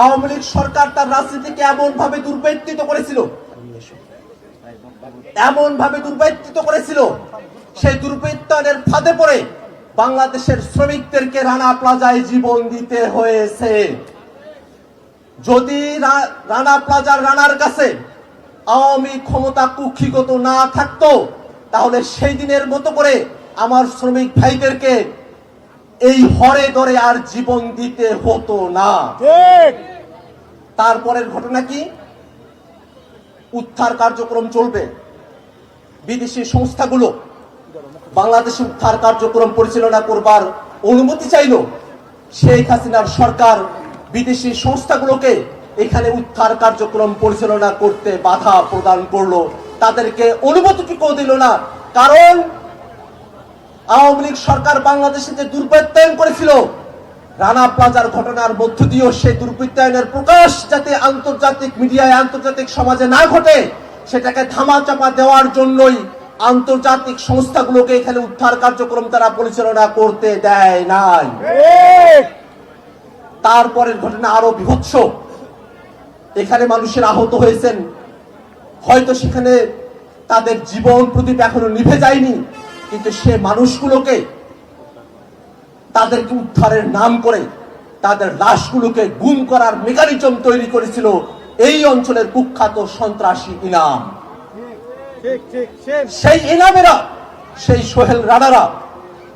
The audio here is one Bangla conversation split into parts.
আওয়ামী লীগ সরকার তার রাজনীতিকে এমন ভাবে দুর্বৃত্তিত করেছিল এমন ভাবে দুর্বৃত্তিত করেছিল, সেই দুর্বৃত্তায়নের ফাঁদে পড়ে বাংলাদেশের শ্রমিকদেরকে রানা প্লাজায় জীবন দিতে হয়েছে। যদি রানা প্লাজার রানার কাছে আওয়ামী ক্ষমতা কুক্ষিগত না থাকতো, তাহলে সেই দিনের মতো করে আমার শ্রমিক ভাইদেরকে এই হরে দরে আর জীবন দিতে হতো না। তারপরের ঘটনা কি? উদ্ধার কার্যক্রম চলবে। বিদেশি সংস্থাগুলো বাংলাদেশে উদ্ধার কার্যক্রম পরিচালনা করবার অনুমতি চাইল। শেখ হাসিনার সরকার বিদেশি সংস্থাগুলোকে এখানে উদ্ধার কার্যক্রম পরিচালনা করতে বাধা প্রদান করল। তাদেরকে অনুমতিটুকু দিল না। কারণ আওয়ামী লীগ সরকার বাংলাদেশে যে দুর্বৃত্তায়ন করেছিল, রানা প্লাজার ঘটনার মধ্য দিয়েও সেই দুর্বৃত্তায়নের প্রকাশ যাতে আন্তর্জাতিক মিডিয়ায়, আন্তর্জাতিক সমাজে না ঘটে, সেটাকে ধামাচাপা দেওয়ার জন্যই আন্তর্জাতিক সংস্থাগুলোকে এখানে উদ্ধার কার্যক্রম তারা পরিচালনা করতে দেয় নাই। তারপরের ঘটনা আরও বিভৎস। এখানে মানুষের আহত হয়েছেন। হয়তো সেখানে তাদের জীবন প্রদীপ এখনও নিভে যায়নি। কিন্তু সে মানুষগুলোকে তাদেরকে উদ্ধারের নাম করে তাদের লাশগুলোকে গুম করার মেকানিজম তৈরি করেছিল এই অঞ্চলের কুখ্যাত সন্ত্রাসী ইনাম। সেই ইনামেরা, সেই সোহেল রানারা,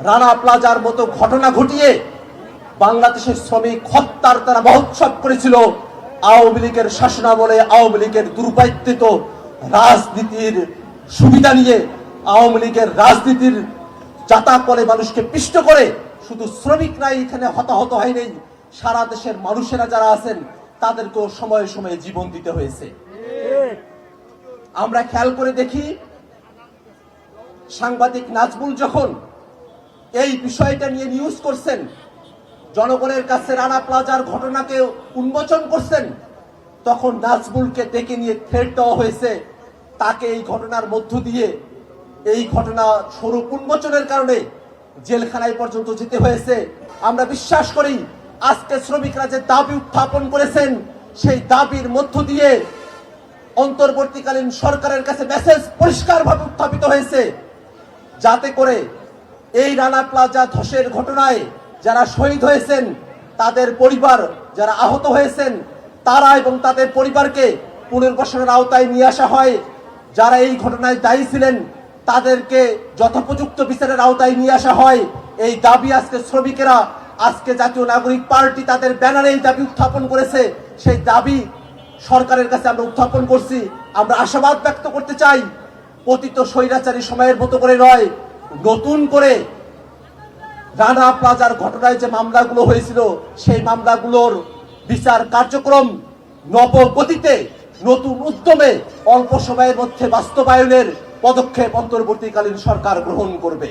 রানা প্লাজার মতো ঘটনা ঘটিয়ে বাংলাদেশের শ্রমিক হত্যার তারা মহোৎসব করেছিল। আওয়ামী লীগের শাসনামলে আওয়ামী লীগের দুর্বৃত্তিত রাজনীতির সুবিধা নিয়ে আওয়ামী লীগের রাজনীতির যাতা করে মানুষকে পিষ্ট করে, শুধু শ্রমিকরাই এখানে হতাহত হয় হয়নি সারা দেশের মানুষেরা যারা আছেন, তাদেরকেও সময়ে সময়ে জীবন দিতে হয়েছে। আমরা খেয়াল করে দেখি, সাংবাদিক নাজমুল যখন এই বিষয়টা নিয়ে নিউজ করছেন, জনগণের কাছে রানা প্লাজার ঘটনাকে উন্মোচন করছেন, তখন নাজমুলকে ডেকে নিয়ে থ্রেট দেওয়া হয়েছে। তাকে এই ঘটনার মধ্য দিয়ে এই ঘটনা স্বরূপ উন্মোচনের কারণে জেলখানায় পর্যন্ত যেতে হয়েছে। আমরা বিশ্বাস করি, আজকে শ্রমিকরা যে দাবি উত্থাপন করেছেন, সেই দাবির মধ্য দিয়ে অন্তর্বর্তীকালীন সরকারের কাছে মেসেজ পরিষ্কারভাবে উত্থাপিত হয়েছে। যাতে করে এই রানা প্লাজা ধসের ঘটনায় যারা শহীদ হয়েছেন, তাদের পরিবার যারা আহত হয়েছেন, তারা এবং তাদের পরিবারকে পুনর্বাসনের আওতায় নিয়ে আসা হয়। যারা এই ঘটনায় দায়ী ছিলেন তাদেরকে যথোপযুক্ত বিচারের আওতায় নিয়ে আসা হয়। এই দাবি আজকে শ্রমিকেরা, আজকে জাতীয় নাগরিক পার্টি তাদের ব্যানারে এই দাবি উত্থাপন করেছে। সেই দাবি সরকারের কাছে আমরা উত্থাপন করছি। আমরা আশাবাদ ব্যক্ত করতে চাই, পতিত স্বৈরাচারী সময়ের মতো করে নয়, নতুন করে রানা প্লাজার ঘটনায় যে মামলাগুলো হয়েছিল, সেই মামলাগুলোর বিচার কার্যক্রম নবগতিতে, নতুন উদ্যমে, অল্প সময়ের মধ্যে বাস্তবায়নের পদক্ষেপ অন্তর্বর্তীকালীন সরকার গ্রহণ করবে।